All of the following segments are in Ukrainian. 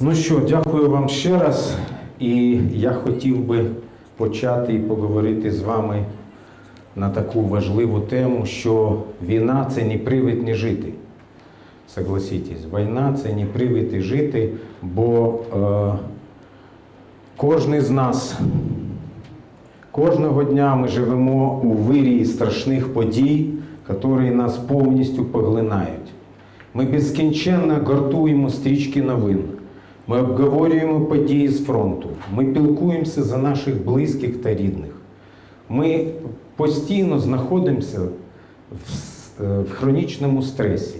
Ну що, дякую вам ще раз. І я хотів би почати і поговорити з вами на таку важливу тему, що війна це не привід не жити. Согласитесь, війна це не привід і жити, бо е, кожен з нас, кожного дня ми живемо у вирії страшних подій, які нас повністю поглинають. Ми безкінченно гортуємо стрічки новин. Ми обговорюємо події з фронту. Ми пілкуємося за наших близьких та рідних. Ми постійно знаходимося в, е, в хронічному стресі.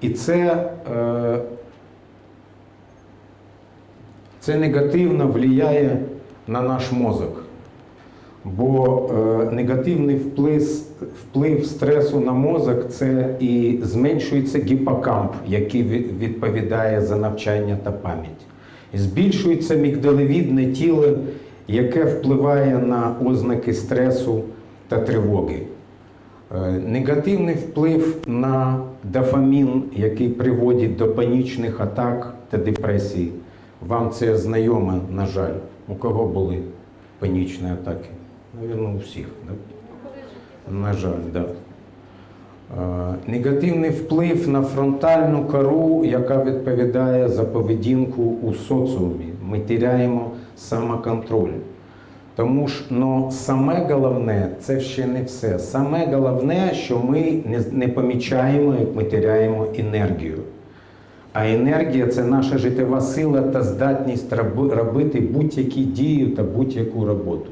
І це, е, це негативно впливає на наш мозок. Бо е, негативний вплив, вплив стресу на мозок це і зменшується гіпокамп, який відповідає за навчання та пам'ять. Збільшується мігдалевідне тіло, яке впливає на ознаки стресу та тривоги. Е, Негативний вплив на дофамін, який приводить до панічних атак та депресії. Вам це знайомо, на жаль. У кого були панічні атаки? Навірно, у всіх. Да? На жаль. Да. Негативний вплив на фронтальну кору, яка відповідає за поведінку у соціумі. Ми теряємо самоконтроль. Тому ж ну, саме головне це ще не все. Саме головне, що ми не, не помічаємо, як ми теряємо енергію. А енергія це наша життєва сила та здатність робити будь-які дії та будь-яку роботу.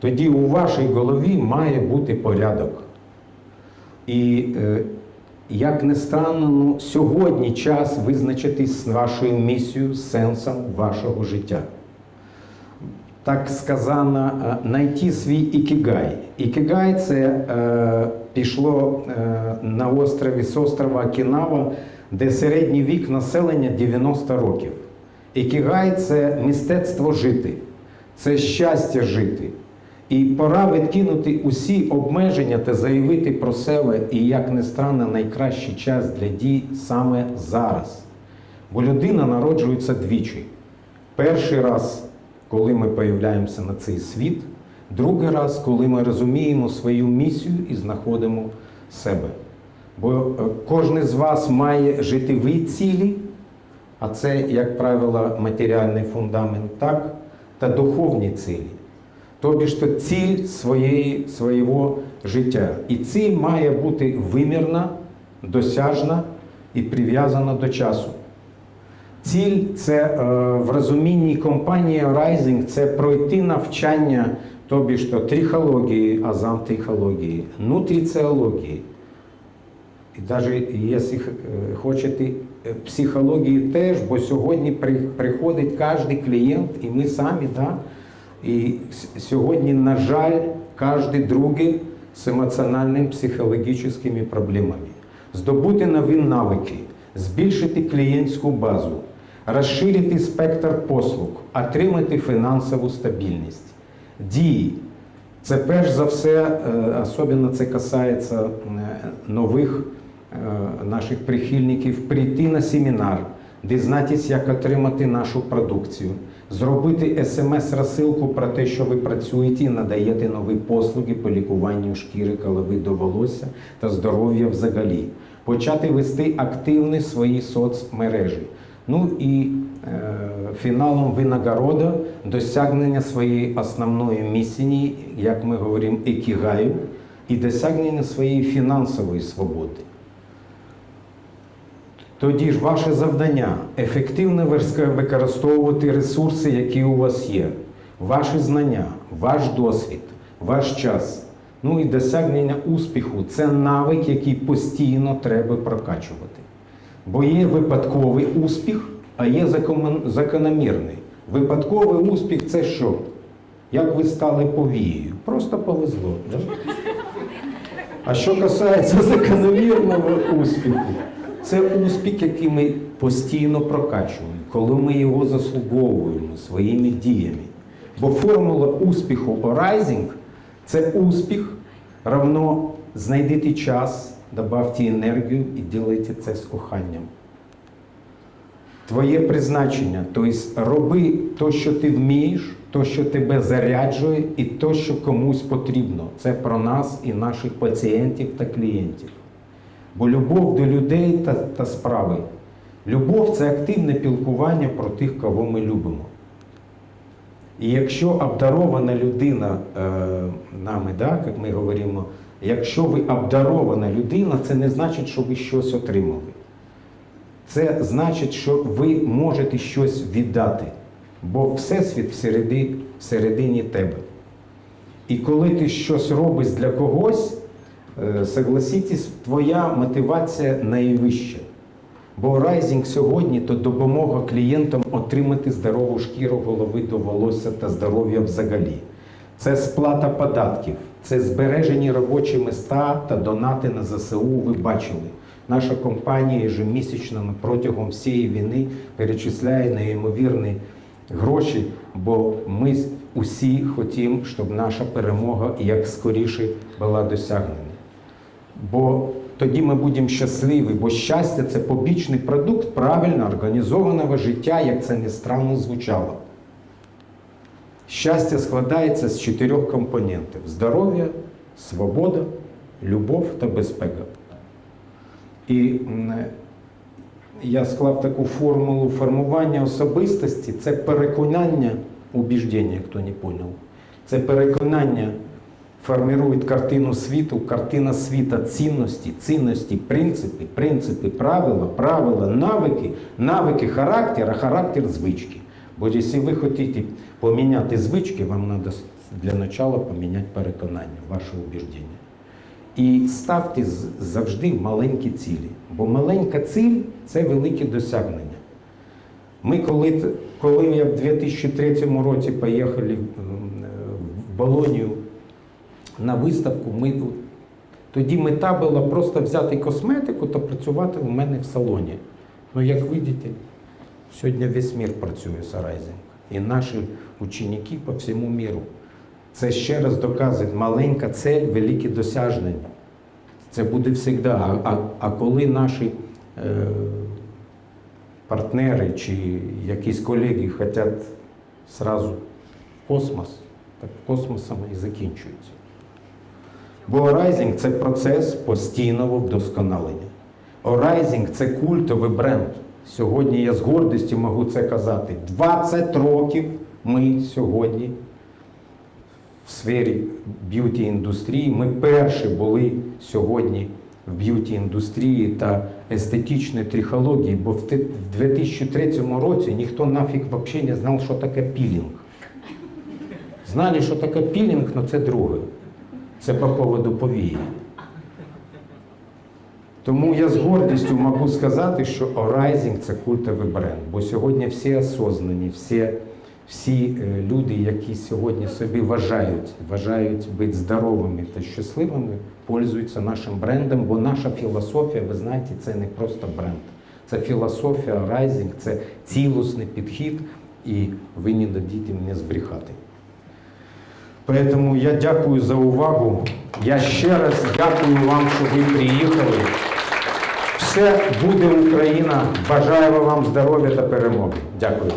Тоді у вашій голові має бути порядок. І е, як не странно, ну, сьогодні час визначитись з вашою місією, сенсом вашого життя так сказано, е, знайти свій ікігай. Ікігай це е, пішло е, на острові з острова Окінава, де середній вік населення 90 років. Ікігай це мистецтво жити, це щастя жити. І пора відкинути усі обмеження та заявити про себе, і, як не странно, найкращий час для дій саме зараз. Бо людина народжується двічі. Перший раз, коли ми появляємося на цей світ, другий раз, коли ми розуміємо свою місію і знаходимо себе. Бо е, кожен з вас має життєві цілі, а це, як правило, матеріальний фундамент, так, та духовні цілі. Тобі то ціль своєї, свого життя. І ціль має бути вимірна, досяжна і прив'язана до часу. Ціль це е, в розумінні компанії Rising це пройти навчання, тобі ж то трихології, азам-трихології, нутриціології. І навіть якщо е, хочете е, психології теж, бо сьогодні приходить кожен клієнт, і ми самі, да, і сьогодні, на жаль, кожен другий з емоціональними психологічними проблемами. Здобути нові навики, збільшити клієнтську базу, розширити спектр послуг, отримати фінансову стабільність. Дії. Це перш за все, е, особливо це касається е, нових е, наших прихильників, прийти на семінар, дізнатися, як отримати нашу продукцію, зробити смс-розсилку про те, що ви працюєте і надаєте нові послуги по лікуванню шкіри, голови до волосся та здоров'я взагалі, почати вести активні свої соцмережі. Ну і е, фіналом винагорода досягнення своєї основної місії, як ми говоримо, екігаю, і досягнення своєї фінансової свободи. Тоді ж ваше завдання ефективно використовувати ресурси, які у вас є, ваші знання, ваш досвід, ваш час. Ну і досягнення успіху це навик, який постійно треба прокачувати. Бо є випадковий успіх, а є закономірний. Випадковий успіх це що? Як ви стали повією? Просто повезло. Да? А що касається закономірного успіху, це успіх, який ми постійно прокачуємо, коли ми його заслуговуємо своїми діями. Бо формула успіху Rising – це успіх равно знайдіть час, добавте енергію і ділайте це з коханням. твоє призначення. Тобто роби те, що ти вмієш, те, що тебе заряджує, і те, що комусь потрібно. Це про нас і наших пацієнтів та клієнтів. Бо любов до людей та, та справи. Любов це активне пілкування про тих, кого ми любимо. І якщо обдарована людина е, нами, да, як ми говоримо, якщо ви обдарована людина, це не значить, що ви щось отримали. Це значить, що ви можете щось віддати, бо Всесвіт всереди, всередині тебе. І коли ти щось робиш для когось, согласитесь, твоя мотивація найвища. Бо райзінг сьогодні то допомога клієнтам отримати здорову шкіру голови до волосся та здоров'я взагалі. Це сплата податків, це збережені робочі міста та донати на ЗСУ. Ви бачили. Наша компанія ежемісячно протягом всієї війни перечисляє неймовірні гроші, бо ми усі хотімо, щоб наша перемога як скоріше була досягнена. Бо тоді ми будемо щасливі, бо щастя це побічний продукт правильно організованого життя, як це не странно звучало. Щастя складається з чотирьох компонентів: здоров'я, свобода, любов та безпека. І я склав таку формулу формування особистості це переконання, убіждення, хто не поняв. Це переконання формирует картину світу, картина світа цінності, цінності, принципи, принципи, правила, правила, навики, навики, характер, а характер звички. Бо якщо ви хочете поміняти звички, вам треба для початку поміняти переконання, ваше убіждення. І ставте завжди маленькі цілі. Бо маленька ціль це велике досягнення. Ми коли, коли я в 2003 році поїхали е, в Болонію на виставку, ми, тоді мета була просто взяти косметику та працювати у мене в салоні. Ну, як бачите, сьогодні весь мір працює з Арайзинг. І наші ученики по всьому міру. Це ще раз доказує, маленька цель, великі досягнення. Це буде завжди. А, а, а коли наші е, партнери чи якісь колеги хочуть сразу в космос, так космосом і закінчується. Бо орайзінг це процес постійного вдосконалення. Орайзінг це культовий бренд. Сьогодні я з гордістю можу це казати. 20 років ми сьогодні в сфері б'юті індустрії. Ми перші були сьогодні в б'юті індустрії та естетичної трихології, бо в в 2003 році ніхто нафіг взагалі не знав, що таке пілінг. Знали, що таке пілінг, але це друге. Це по поводу повії. Тому я з гордістю можу сказати, що Орайзінг це культовий бренд. Бо сьогодні всі осознані, всі, всі е, люди, які сьогодні собі вважають, вважають бути здоровими та щасливими, пользуються нашим брендом, бо наша філософія, ви знаєте, це не просто бренд. Це філософія Орайзінг, це цілісний підхід, і ви не дадите мені збрехати. Поэтому я дякую за увагу. Я ще раз дякую вам, що ви приїхали. Все буде Україна. Бажаю вам здоров'я та перемоги. Дякую.